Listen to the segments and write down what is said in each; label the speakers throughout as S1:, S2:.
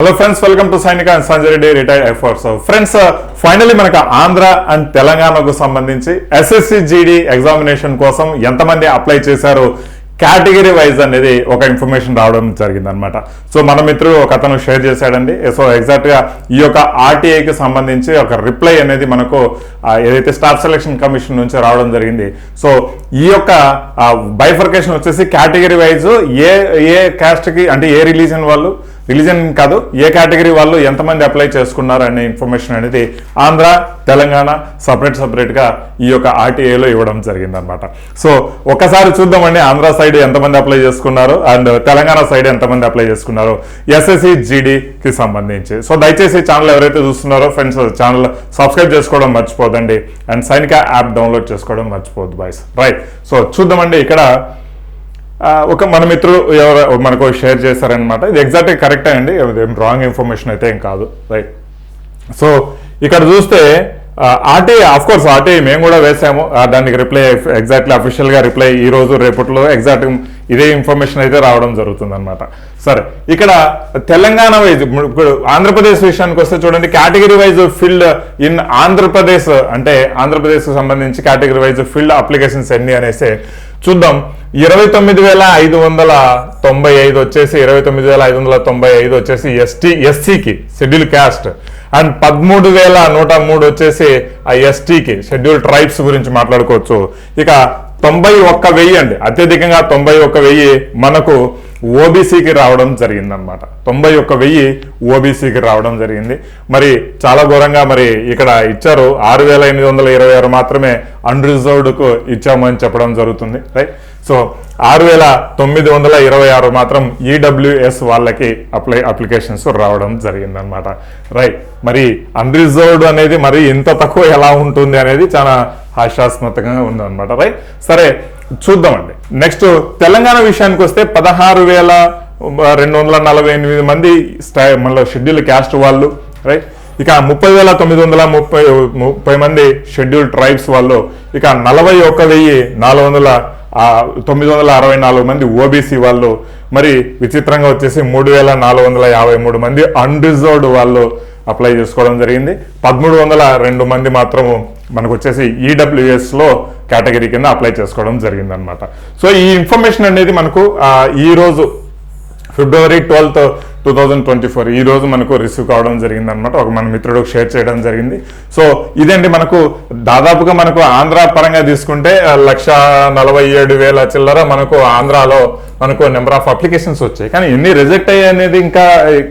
S1: Hello friends welcome to Sainika and Sanjay Reddy retired efforts friends finally మనకు Andhra and తెలంగాణకు సంబంధించి SSC GD examination కోసం ఎంతమంది apply చేశారు కేటగిరీ వైజ్ అనేది ఒక ఇన్ఫర్మేషన్ రావడం జరిగింది అనమాట సో మన మిత్రుడు ఒక అతను షేర్ చేశాడండి. సో ఎగ్జాక్ట్గా ఈ యొక్క ఆర్టీఐకి సంబంధించి ఒక రిప్లై అనేది మనకు ఏదైతే స్టాఫ్ సెలక్షన్ కమిషన్ నుంచి రావడం జరిగింది. సో ఈ యొక్క బైఫర్కేషన్ వచ్చేసి కేటగిరీ వైజ్ ఏ ఏ క్యాస్ట్కి అంటే ఏ రిలీజన్ వాళ్ళు రిలీజన్ కాదు ఏ కేటగిరీ వాళ్ళు ఎంతమంది అప్లై చేసుకున్నారు అనే ఇన్ఫర్మేషన్ అనేది ఆంధ్ర తెలంగాణ సపరేట్ సపరేట్గా ఈ యొక్క ఆర్టీఏలో ఇవ్వడం జరిగింది అనమాట సో ఒకసారి చూద్దామండి ఆంధ్ర సైడ్ ఎంతమంది అప్లై చేసుకున్నారు అండ్ తెలంగాణ సైడ్ ఎంతమంది అప్లై చేసుకున్నారు ఎస్ఎస్సి జీడీకి సంబంధించి. సో దయచేసి ఛానల్ ఎవరైతే చూస్తున్నారో ఫ్రెండ్స్ ఛానల్ సబ్స్క్రైబ్ చేసుకోవడం మర్చిపోదండి అండ్ సైనిక యాప్ డౌన్లోడ్ చేసుకోవడం మర్చిపోద్దు బాయ్స్ రైట్ సో చూద్దామండి ఇక్కడ ఒక మన మిత్రులు ఎవరు మనకు షేర్ చేశారనమాట ఇది ఎగ్జాక్ట్గా కరెక్టే అండి. ఏం రాంగ్ ఇన్ఫర్మేషన్ అయితే ఏం కాదు. రైట్ సో ఇక్కడ చూస్తే ఆర్టీఐ ఆఫ్ కోర్స్ ఆర్టీఐ మేము కూడా వేసాము. దానికి రిప్లై ఎగ్జాక్ట్లీ అఫీషియల్గా రిప్లై ఈ రోజు రేపట్లో ఎగ్జాక్ట్ ఇదే ఇన్ఫర్మేషన్ అయితే రావడం జరుగుతుంది అనమాట సరే ఇక్కడ తెలంగాణ వైజ్ ఇప్పుడు ఆంధ్రప్రదేశ్ విషయానికి వస్తే చూడండి category wise field in Andhra Pradesh అంటే ఆంధ్రప్రదేశ్ సంబంధించి కేటగిరీ వైజ్ ఫీల్డ్ అప్లికేషన్స్ ఎన్ని అనేసి చూద్దాం. ఇరవై తొమ్మిది వేల ఐదు వందల తొంభై ఐదు వచ్చేసి ఇరవై తొమ్మిది వేల ఐదు వందల తొంభై ఐదు వచ్చేసి ఎస్టీ ఎస్సీకి షెడ్యూల్ క్యాస్ట్ అండ్ పదమూడు వేల నూట మూడు వచ్చేసి ఆ ఎస్టీకి షెడ్యూల్ ట్రైబ్స్ గురించి మాట్లాడుకోవచ్చు. ఇక తొంభై ఒక్క వెయ్యి అండి. అత్యధికంగా తొంభై ఒక్క వెయ్యి మనకు ఓబీసీకి రావడం జరిగిందనమాట తొంభై ఒక్క వెయ్యి ఓబీసీకి రావడం జరిగింది. మరి చాలా ఘోరంగా మరి ఇక్కడ ఇచ్చారు. ఆరు వేల ఎనిమిది వందల ఇరవై ఆరు మాత్రమే అన్రిజర్వ్డ్కు ఇచ్చామని చెప్పడం జరుగుతుంది. రైట్ సో ఆరు వేల తొమ్మిది వందల ఇరవై ఆరు మాత్రం ఈడబ్ల్యూఎస్ వాళ్ళకి అప్లై అప్లికేషన్స్ రావడం జరిగిందనమాట రైట్ మరి అన్రిజర్వ్డ్ అనేది మరి ఇంత తక్కువ ఎలా ఉంటుంది అనేది చాలా హాస్యాస్మతంగా ఉందన్నమాట. రైట్ సరే చూద్దామండి. నెక్స్ట్ తెలంగాణ విషయానికి వస్తే పదహారు వేల రెండు వందల నలభై ఎనిమిది మంది స్టై మళ్ళీ షెడ్యూల్ క్యాస్ట్ వాళ్ళు. రైట్ ఇక ముప్పై వేల తొమ్మిది వందల ముప్పై ముప్పై మంది షెడ్యూల్ ట్రైబ్స్ వాళ్ళు. ఇక నలభై ఒక్క వెయ్యి నాలుగు వందల తొమ్మిది వందల అరవై నాలుగు మంది ఓబీసీ వాళ్ళు మరి విచిత్రంగా వచ్చేసి మూడు వేల నాలుగు వందల యాభై మూడు మంది అన్రిజర్వ్డ్ వాళ్ళు అప్లై చేసుకోవడం జరిగింది. పదమూడు వందల రెండు మంది మాత్రము మనకు వచ్చేసి ఈడబ్ల్యూఎస్లో కేటగిరీ కింద అప్లై చేసుకోవడం జరిగిందనమాట సో ఈ ఇన్ఫర్మేషన్ అనేది మనకు ఈరోజు February twelfth two thousand twenty four ఈ రోజు మనకు రిసీవ్ కావడం జరిగింది అనమాట ఒక మన మిత్రుడు షేర్ చేయడం జరిగింది. సో ఇదండి మనకు దాదాపుగా మనకు ఆంధ్ర పరంగా తీసుకుంటే లక్ష నలభై ఏడు వేల చిల్లర మనకు ఆంధ్రాలో మనకు నెంబర్ ఆఫ్ అప్లికేషన్స్ వచ్చాయి. కానీ ఎన్ని రిజెక్ట్ అయ్యాయి అనేది ఇంకా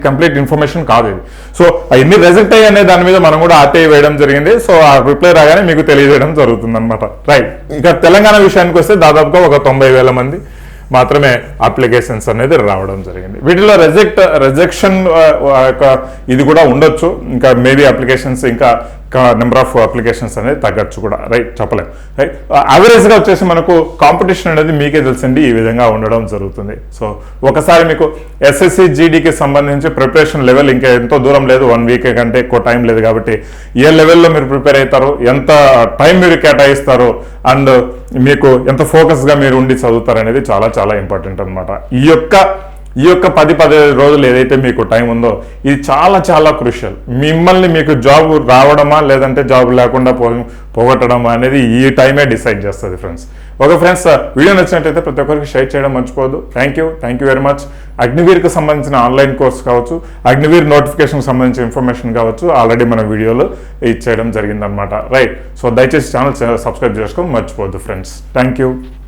S1: కంప్లీట్ ఇన్ఫర్మేషన్ కాదు ఇది. సో ఆ ఎన్ని రిజెక్ట్ అయ్యాయి అనే దాని మీద మనం కూడా ఆర్టీఐ వేయడం జరిగింది. సో ఆ రిప్లై రాగానే మీకు తెలియజేయడం జరుగుతుంది అనమాట రైట్ ఇంకా తెలంగాణ విషయానికి వస్తే దాదాపుగా ఒక తొంభై వేల మంది మాత్రమే అప్లికేషన్స్ అనేది రావడం జరిగింది. వీటిలో రిజెక్ట్ రిజెక్షన్ ఇది కూడా ఉండొచ్చు. ఇంకా మేబీ అప్లికేషన్స్ ఇంకా నెంబర్ ఆఫ్ అప్లికేషన్స్ అనేది తగ్గచ్చు కూడా. రైట్ చెప్పలేం. రైట్ యావరేజ్గా వచ్చేసి మనకు కాంపిటీషన్ అనేది మీకే తెలిసింది ఈ విధంగా ఉండడం జరుగుతుంది. సో ఒకసారి మీకు ఎస్ఎస్సి జీడీకి సంబంధించి ప్రిపరేషన్ లెవెల్ ఇంకా ఎంతో దూరం లేదు. వన్ వీక్ కంటే ఎక్కువ టైం లేదు కాబట్టి ఏ లెవెల్లో మీరు ప్రిపేర్ అవుతారు ఎంత టైం మీరు కేటాయిస్తారు అండ్ మీకు ఎంత ఫోకస్గా మీరు ఉండి చదువుతారు అనేది చాలా చాలా ఇంపార్టెంట్ అనమాట ఈ యొక్క ఈ యొక్క పది పదిహేను రోజులు ఏదైతే మీకు టైం ఉందో ఇది చాలా చాలా క్రూషియల్ మిమ్మల్ని మీకు జాబ్ రావడమా లేదంటే జాబ్ లేకుండా పో పోగొట్టడమా అనేది ఈ టైమే డిసైడ్ చేస్తుంది ఫ్రెండ్స్ ఓకే ఫ్రెండ్స్ వీడియో నచ్చినట్టయితే ప్రతి ఒక్కరికి షేర్ చేయడం మర్చిపోదు thank you thank you very much అగ్నివీర్కి సంబంధించిన ఆన్లైన్ కోర్స్ కావచ్చు అగ్నివీర్ నోటిఫికేషన్ సంబంధించిన ఇన్ఫర్మేషన్ కావచ్చు ఆల్రెడీ మన వీడియోలో ఇచ్చేయడం జరిగిందనమాట రైట్ సో దయచేసి ఛానల్ సబ్స్క్రైబ్ చేసుకోవడం మర్చిపోవద్దు ఫ్రెండ్స్ థ్యాంక్ యూ